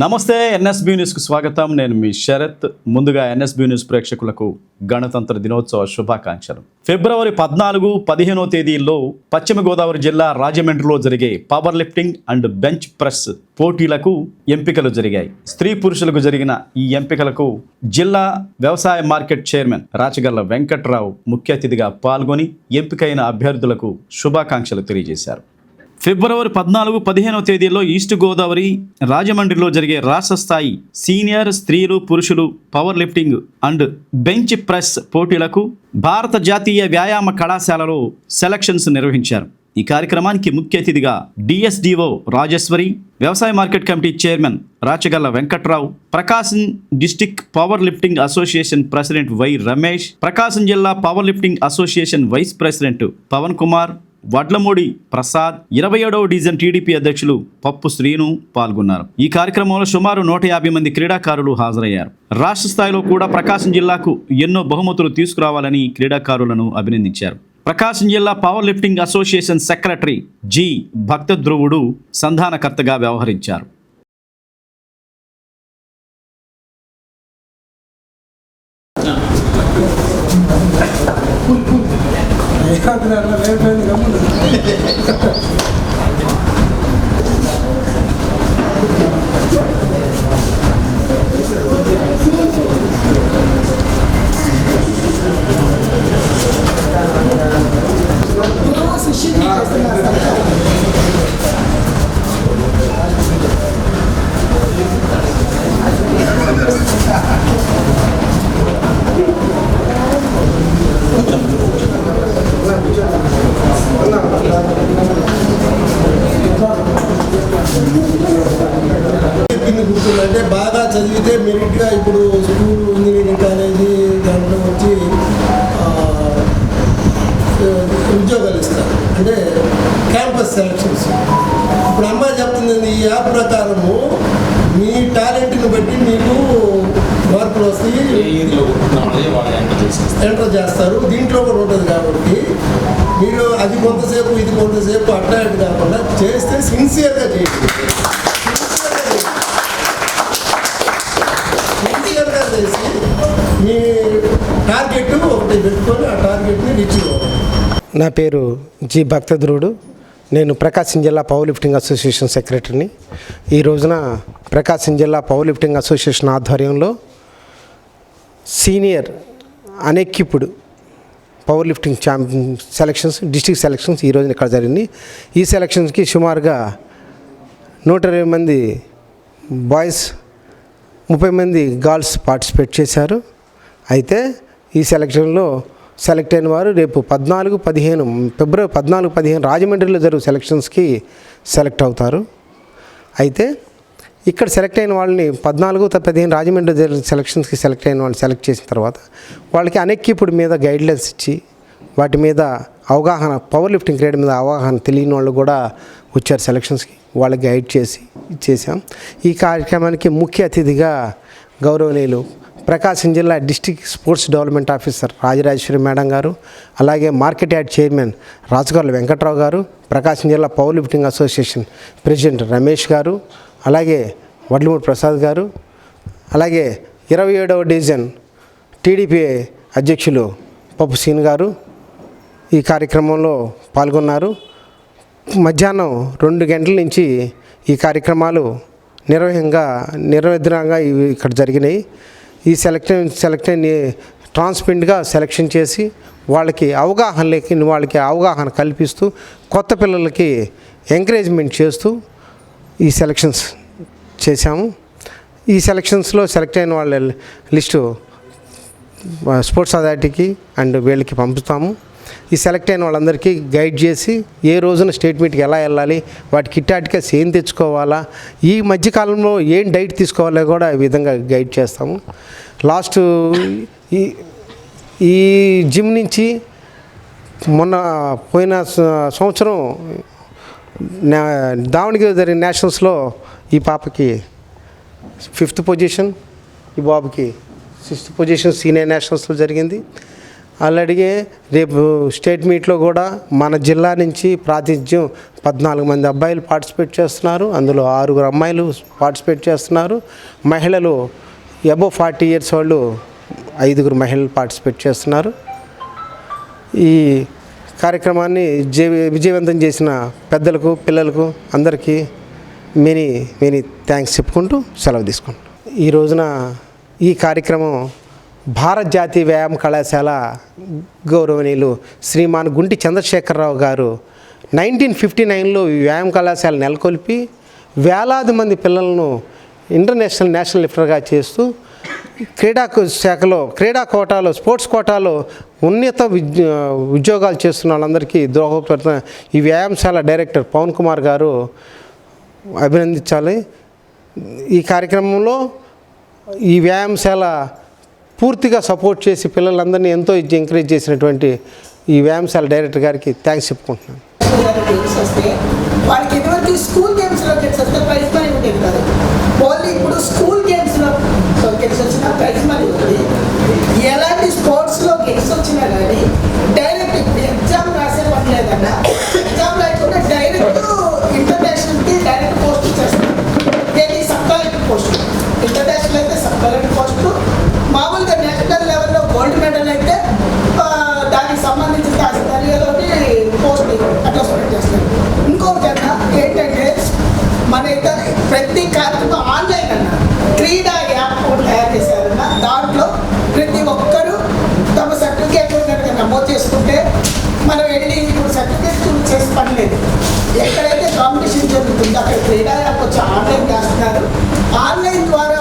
నమస్తే ఎన్ఎస్బి న్యూస్కు స్వాగతం. నేను మీ శరత్. ముందుగా ఎన్ఎస్బి న్యూస్ ప్రేక్షకులకు గణతంత్ర దినోత్సవ శుభాకాంక్షలు. ఫిబ్రవరి పద్నాలుగు పదిహేనో తేదీల్లో పశ్చిమ గోదావరి జిల్లా రాజమండ్రిలో జరిగే power lifting and bench press పోటీలకు ఎంపికలు జరిగాయి. స్త్రీ పురుషులకు జరిగిన ఈ ఎంపికలకు జిల్లా వ్యవసాయ మార్కెట్ చైర్మన్ రాచగల్ల వెంకట్రావు ముఖ్య అతిథిగా పాల్గొని ఎంపికైన అభ్యర్థులకు శుభాకాంక్షలు తెలియజేశారు. ఫిబ్రవరి పద్నాలుగు పదిహేనవ తేదీల్లో ఈస్ట్ గోదావరి రాజమండ్రిలో జరిగే రాష్ట్ర స్థాయి సీనియర్ స్త్రీలు పురుషులు power lifting and bench press పోటీలకు భారత జాతీయ వ్యాయామ కళాశాలలో సెలక్షన్స్ నిర్వహించారు. ఈ కార్యక్రమానికి ముఖ్య అతిథిగా డిఎస్డిఓ రాజేశ్వరి వ్యవసాయ market committee chairman Rachagalla Venkatrao Prakasam district power lifting association president Y Ramesh Prakasam జిల్లా power lifting association vice president Pavan Kumar Vadlamudi Prasad ఇరవై ఏడవ డివిజన్ టీడీపీ అధ్యక్షులు పప్పు శ్రీను పాల్గొన్నారు. ఈ కార్యక్రమంలో సుమారు నూట యాభై మంది క్రీడాకారులు హాజరయ్యారు. రాష్ట్ర స్థాయిలో కూడా ప్రకాశం జిల్లాకు ఎన్నో బహుమతులు తీసుకురావాలని క్రీడాకారులను అభినందించారు. ప్రకాశం జిల్లా power lifting association secretary G. Bhakta Dhruvudu సంధానకర్తగా వ్యవహరించారు. kadınlar da vermeli de bunu. Thank you. బాగా చదివితే మెరిట్గా ఇప్పుడు స్కూల్ ఇంజనీరింగ్ కాలేజీ దాంట్లో వచ్చి ఉద్యోగాలు ఇస్తారు. అంటే క్యాంపస్ సెలక్షన్స్. ఇప్పుడు అమ్మాయి చెప్తుంది ఈ యాప్ ప్రకారము మీ టాలెంట్ని బట్టి మీకు మార్కులు వస్తాయి. ఎంటర్ చేస్తారు. దీంట్లో కూడా ఉంటుంది కాబట్టి మీరు అది కొంతసేపు ఇది కొంతసేపు అట్లా కాకుండా చేస్తే సిన్సియర్గా చేయండి. నా పేరు జి భక్తధ్రువుడు నేను ప్రకాశం జిల్లా పవర్ లిఫ్టింగ్ అసోసియేషన్ సెక్రటరీని. ఈ రోజున ప్రకాశం జిల్లా పవర్ లిఫ్టింగ్ అసోసియేషన్ ఆధ్వర్యంలో senior అనెక్కిప్పుడు power lifting champion selections district selections ఈ ఇక్కడ జరిగింది. ఈ సెలక్షన్స్కి సుమారుగా నూట ఇరవై మంది బాయ్స్ ముప్పై మంది గర్ల్స్ పార్టిసిపేట్ చేశారు. అయితే ఈ సెలక్షన్లో సెలెక్ట్ అయిన వారు రేపు పద్నాలుగు పదిహేను ఫిబ్రవరి పద్నాలుగు పదిహేను రాజమండ్రిలో జరుగు సెలక్షన్స్కి సెలెక్ట్ అవుతారు. అయితే ఇక్కడ సెలెక్ట్ అయిన వాళ్ళని పద్నాలుగు త- పదిహేను రాజమండ్రి జరిగిన సెలక్షన్స్కి సెలెక్ట్ అయిన వాళ్ళని సెలెక్ట్ చేసిన తర్వాత వాళ్ళకి అనెక్కిప్పుడు మీద గైడ్లైన్స్ ఇచ్చి వాటి మీద అవగాహన పవర్ లిఫ్టింగ్ క్రీడ మీద అవగాహన తెలియని వాళ్ళు కూడా వచ్చారు సెలక్షన్స్కి. వాళ్ళకి గైడ్ చేసి ఇచ్చేసాం ఈ కార్యక్రమానికి ముఖ్య అతిథిగా గౌరవనీయులు ప్రకాశం జిల్లా district sports development officer Rajarajeshwari madam గారు అలాగే మార్కెట్ యాడ్ చైర్మన్ రాజుగారు వెంకట్రావు గారు ప్రకాశం జిల్లా power lifting association president Ramesh గారు అలాగే వడ్లమూడి ప్రసాద్ గారు అలాగే ఇరవై ఏడవ డివిజన్ టీడీపీ అధ్యక్షులు పప్పు సీన్ గారు ఈ కార్యక్రమంలో పాల్గొన్నారు. మధ్యాహ్నం రెండు గంటల నుంచి ఈ కార్యక్రమాలు నిర్వహంగా నిర్వహంగా ఇవి ఇక్కడ జరిగినాయి. ఈ సెలెక్ట్ సెలెక్ట్ ట్రాన్స్పెంట్గా సెలెక్షన్ చేసి వాళ్ళకి అవగాహన లేని వాళ్ళకి అవగాహన కల్పిస్తూ కొత్త పిల్లలకి ఎంకరేజ్మెంట్ చేస్తూ ఈ సెలక్షన్స్ చేశాము. ఈ సెలక్షన్స్లో సెలెక్ట్ అయిన వాళ్ళ లిస్టు స్పోర్ట్స్ అథారిటీకి అండ్ వీళ్ళకి పంపుతాము. ఈ సెలెక్ట్ అయిన వాళ్ళందరికీ గైడ్ చేసి ఏ రోజున స్టేట్ మీట్కి ఎలా వెళ్ళాలి వాటి కిట్టాటికస్ ఏం తెచ్చుకోవాలా ఈ మధ్యకాలంలో ఏం డైట్ తీసుకోవాలో కూడా ఈ విధంగా గైడ్ చేస్తాము. లాస్ట్ ఈ ఈ జిమ్ నుంచి మొన్న పోయిన సంవత్సరం దావణగిరి జరిగిన నేషనల్స్లో ఈ పాపకి ఫిఫ్త్ పొజిషన్ ఈ బాబుకి సిక్స్త్ పొజిషన్ సీనియర్ నేషనల్స్లో జరిగింది. అలాగే రేపు స్టేట్ మీట్లో కూడా మన జిల్లా నుంచి ప్రాతినిధ్యం పద్నాలుగు మంది అబ్బాయిలు పార్టిసిపేట్ చేస్తున్నారు. అందులో ఆరుగురు అమ్మాయిలు పార్టిసిపేట్ చేస్తున్నారు. మహిళలు అబో ఫార్టీ ఇయర్స్ వాళ్ళు ఐదుగురు మహిళలు పార్టిసిపేట్ చేస్తున్నారు. ఈ కార్యక్రమాన్ని విజయవంతం చేసిన పెద్దలకు పిల్లలకు అందరికీ మెనీ మెనీ థ్యాంక్స్ చెప్పుకుంటూ సెలవు తీసుకుంటాం ఈ రోజున ఈ కార్యక్రమం భారత జాతీయ వ్యాయామ కళాశాల గౌరవనీయులు శ్రీమాన్ గుంటి చంద్రశేఖరరావు గారు నైన్టీన్ ఫిఫ్టీ నైన్లో ఈ వ్యాయామ కళాశాల నెలకొల్పి వేలాది మంది పిల్లలను ఇంటర్నేషనల్ నేషనల్ లిఫ్టర్గా చేస్తూ క్రీడా శాఖలో క్రీడా కోటాలో స్పోర్ట్స్ కోటాలో ఉన్నత విద్య ఉద్యోగాలు చేస్తున్న వాళ్ళందరికీ దోహదపడుతున్న ఈ వ్యాయామశాల డైరెక్టర్ పవన్ కుమార్ గారు అభినందించాలి. ఈ కార్యక్రమంలో ఈ వ్యాయామశాల పూర్తిగా సపోర్ట్ చేసి పిల్లలందరినీ ఎంతో ఎంకరేజ్ చేసినటువంటి ఈ వ్యాయామశాల డైరెక్టర్ గారికి థ్యాంక్స్ చెప్పుకుంటున్నాను. వాళ్ళకి ఎటువంటి స్కూల్ చేసుకుంటే మనం వెళ్ళి ఇప్పుడు సర్టిఫికేట్ చేసి పని లేదు. ఎక్కడైతే కాంపిటీషన్ జరుగుతుందో అక్కడ క్రీడా యాప్ వచ్చి ఆన్లైన్ చేస్తున్నారు. ఆన్లైన్ ద్వారా